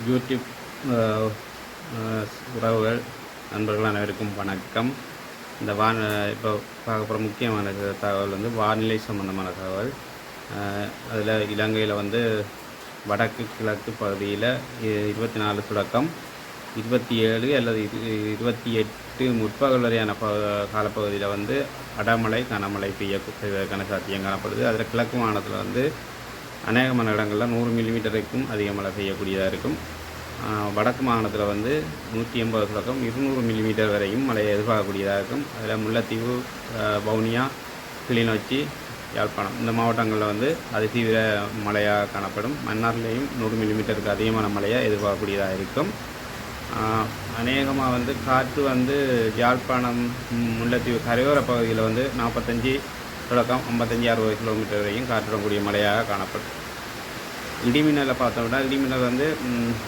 YouTube உறவுகள் நண்பர்கள் அனைவருக்கும் வணக்கம். இந்த வான இப்போ பார்க்க போகிற முக்கியமான தகவல் வந்து வானிலை சம்பந்தமான தகவல். அதில் இலங்கையில் வந்து வடக்கு கிழக்கு பகுதியில் இருபத்தி நாலு தொடக்கம். இருபத்தி ஏழு அல்லது இருபத்தி எட்டு முற்பகல் வரையான ப காலப்பகுதியில் வந்து அடமழை கனமழை பெய்ய பெய்வதற்கான சாத்தியம் காணப்படுது. அதில் கிழக்கு மாநிலத்தில் வந்து அநேகமான இடங்களில் நூறு மில்லிமீட்டருக்கும் அதிக மழை பெய்யக்கூடியதாக இருக்கும். வடக்கு மாகாணத்தில் வந்து நூற்றி எண்பது தொடக்கம் இருநூறு மில்லிமீட்டர் வரையும் மழையை எதிர்பார்க்கக்கூடியதாக இருக்கும். அதில் முல்லைத்தீவு பவுனியா வவுனியா கிளிநொச்சி யாழ்ப்பாணம் இந்த மாவட்டங்களில் வந்து அதிதீவிர மழையாக காணப்படும். மன்னார்லேயும் நூறு மில்லிமீட்டருக்கு அதிகமான மழையை எதிர்பார்க்கக்கூடியதாக இருக்கும். அநேகமாக வந்து காற்று வந்து யாழ்ப்பாணம் முல்லைத்தீவு கரையோர பகுதியில் வந்து நாற்பத்தஞ்சு தொடக்கம் ஐம்பத்தஞ்சு அறுபது கிலோமீட்டர் வரையும் காற்றுடக்கூடிய மழையாக காணப்படும். இடிமின்னலை பார்த்தோம்னா இடிமின்னல் வந்து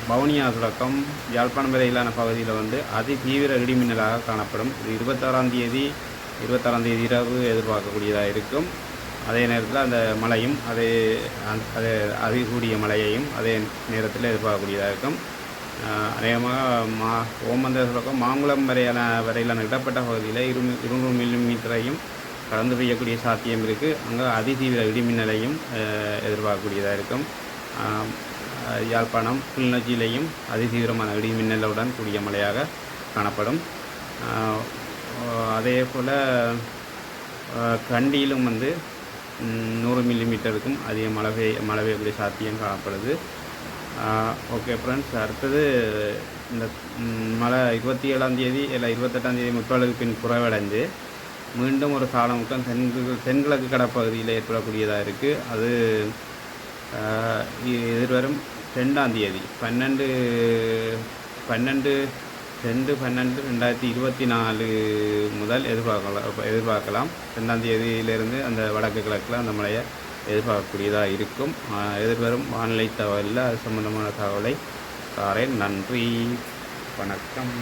பவுனியா வவுனியா தொடக்கம் யாழ்ப்பாணம் வரையிலான பகுதியில் வந்து அதி தீவிர இடிமின்னலாக காணப்படும். இது இருபத்தாறாம் தேதி இருபத்தாறாம் தேதி இரவு எதிர்பார்க்கக்கூடியதாக இருக்கும். அதே நேரத்தில் அந்த மழையும் அதே அந்த- அதே அதிகூடிய மழையையும் அதே நேரத்தில் எதிர்பார்க்கக்கூடியதாக இருக்கும். அநேகமாக மா ஓமந்த தொடக்கம் மாங்குளம் வரையான வரையிலான இடப்பட்ட பகுதியில் இரு இருநூறு மில்லிமீட்டரையும் கடந்து பெய்யக்கூடிய சாத்தியம் இருக்குது அங்கே அதிதீவிர இடிமின்னலையும் எதிர்பார்க்கக்கூடியதாக இருக்கும். யாழ்ப்பாணம் கிளிநொச்சியிலையும் அதிதீவிரமான இடிமின்னலுடன் கூடிய மழையாக காணப்படும். அதே போல் கண்டியிலும் வந்து நூறு மில்லிமீட்டருக்கும் அதிக மழை பெய்ய மழை பெய்யக்கூடிய சாத்தியம் காணப்படுது. ஓகே ஃப்ரெண்ட்ஸ் அடுத்தது இந்த மழை இருபத்தி ஏழாம் தேதி இல்லை இருபத்தெட்டாம் தேதி முற்பகலுக்கு பின் குறைவடைந்து மீண்டும் ஒரு காலமுக்கம் தென்கு தென்கிழக்கு கடப்பகுதியில் ஏற்படக்கூடியதாக இருக்குது அது எதிர்வரும் ரெண்டாம் தேதி பன்னெண்டு பன்னெண்டு ரெண்டு பன்னெண்டு ரெண்டாயிரத்தி இருபத்தி நாலு முதல் எதிர்பார்க்கலாம் எதிர்பார்க்கலாம். ரெண்டாம் தேதியிலிருந்து அந்த வடக்கு கிழக்கில் அந்த மழையை எதிர்பார்க்கக்கூடியதாக இருக்கும். எதிர்வரும் வானிலை தகவலில் அது சம்பந்தமான தகவலை தாரேன் நன்றி. வணக்கம்.